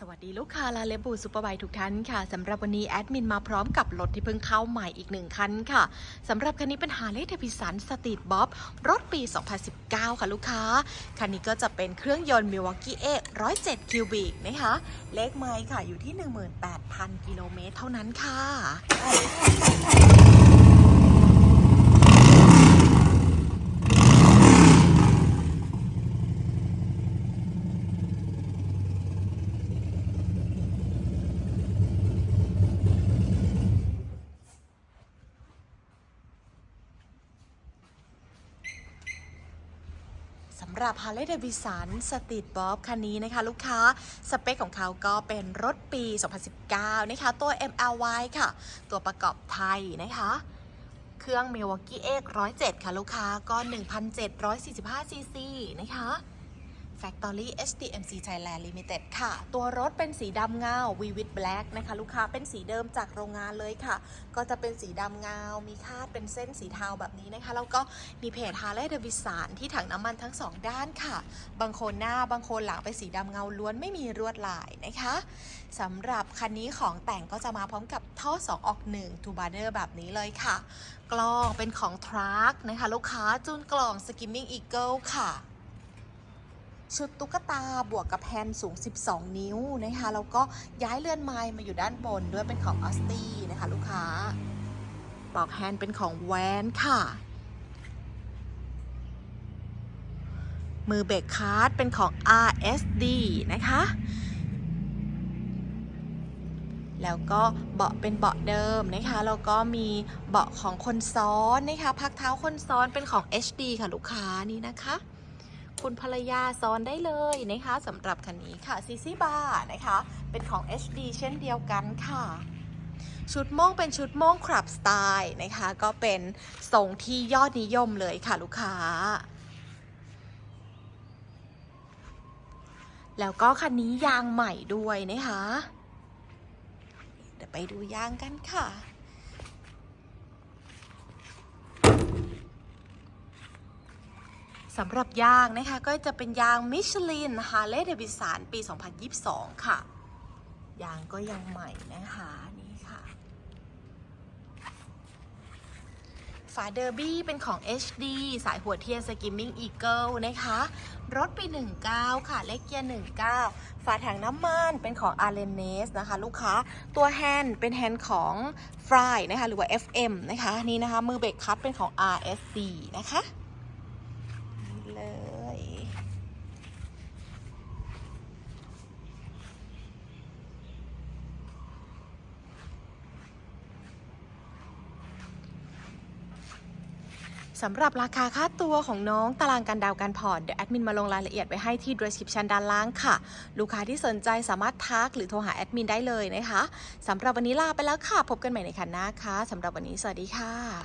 สวัสดีลูกค้าลาเลบูซูเปอร์ไบทุกท่านค่ะสำหรับวันนี้แอดมินมาพร้อมกับรถที่เพิ่งเข้าใหม่อีกหนึ่งคันค่ะสำหรับคันนี้เป็นฮาร์เลย์เดวิสันสตรีทบ๊อบรถปี 2019 ค่ะลูกค้า คันนี้ก็จะเป็นเครื่องยนต์ Milwaukee A 107คิวบิกนะคะเลขไมล์ค่ะอยู่ที่ 18,000 กิโลเมตรเท่านั้นค่ะ สำหรับ Harley Davidson Street Bob คันนี้นะคะ ลูกค้า สเปคของเขาก็เป็นรถปี 2019 นะคะ ตัว MLY ค่ะ ตัวประกอบไทยนะคะ เครื่อง Milwaukee X 107 ค่ะ ลูกค้าก็ 1,745ซีซีนะคะ Factory HDMC Thailand Limited ค่ะ ตัวรถเป็นสีดำเงา Vivid Black นะคะ ลูกค้าเป็นสีเดิมจากโรงงานเลยค่ะ ก็จะเป็นสีดำเงา มีคาดเป็นเส้นสีเทาแบบนี้นะคะ แล้วก็มีเพจ Harley Davidson ที่ถังน้ำมันทั้งสองด้านค่ะ บางคนหน้าบางคนหลังเป็นสีดำเงาล้วนไม่มีลวดลายนะคะสำหรับคันนี้ของแต่งก็จะมาพร้อมกับท่อ 2 ออก1ทูบาร์เดอร์แบบนี้เลยค่ะ กล้องเป็นของ Truck นะคะ ลูกค้าจูนกล่อง Skimming Eagle ค่ะ ชุดตุ๊กตาบวกกับแฮนด์สูง 12 นิ้วนะคะแล้วก็ย้ายเลื่อนไม้มาอยู่ด้านบนด้วยเป็นของออสตี้นะคะลูกค้าปลอกแฮนด์เป็นของแวนค่ะ มือเบรกคาร์ดเป็นของ RSD นะคะแล้วก็เบาะเป็นเบาะเดิมนะคะแล้วก็มีเบาะของคนซ้อนนะคะพักเท้าคนซ้อนเป็นของ HD ค่ะลูกค้านี่นะคะ คุณภรรยาซ้อนได้เลยนะคะสำหรับคันนี้ค่ะซีซีบาร์นะคะ เป็นของ HD เช่นเดียวกันค่ะ ชุดโม่งเป็นชุดโม่งคลับสไตล์นะคะ ก็เป็นทรงที่ยอดนิยมเลยค่ะลูกค้าแล้วก็คันนี้ยางใหม่ด้วยนะคะ เดี๋ยวไปดูยางกันค่ะ สำหรับยางนะคะก็จะเป็นยางมิชลินฮาร์เลย์เดวิสันปี 2022 ค่ะ ยางก็ยังใหม่นะคะนี่ค่ะ ฝาเดอร์บี้เป็นของ HD สายหัวเทียน Skimming Eagle นะคะ รถปี 19 ค่ะ เลขเกียร์ 19 ฝาถังน้ำมันเป็นของ a r l e n e s นะคะ ลูกค้าตัวแฮนด์เป็นแฮนด์ของ Fry นะคะ หรือว่า FM นะคะ นี่นะคะ มือเบรกคัตเป็นของ RSC นะคะ นี่เลย สำหรับราคาค่าตัวของน้องตารางการดาวการผ่อนเดี๋ยวแอดมินมาลงรายละเอียดไว้ให้ที่ description ด้านล่างค่ะ ลูกค้าที่สนใจสามารถทักหรือโทรหาแอดมินได้เลยนะคะสำหรับวันนี้ลาไปแล้วค่ะ พบกันใหม่ในคันหน้าค่ะสำหรับวันนี้สวัสดีค่ะ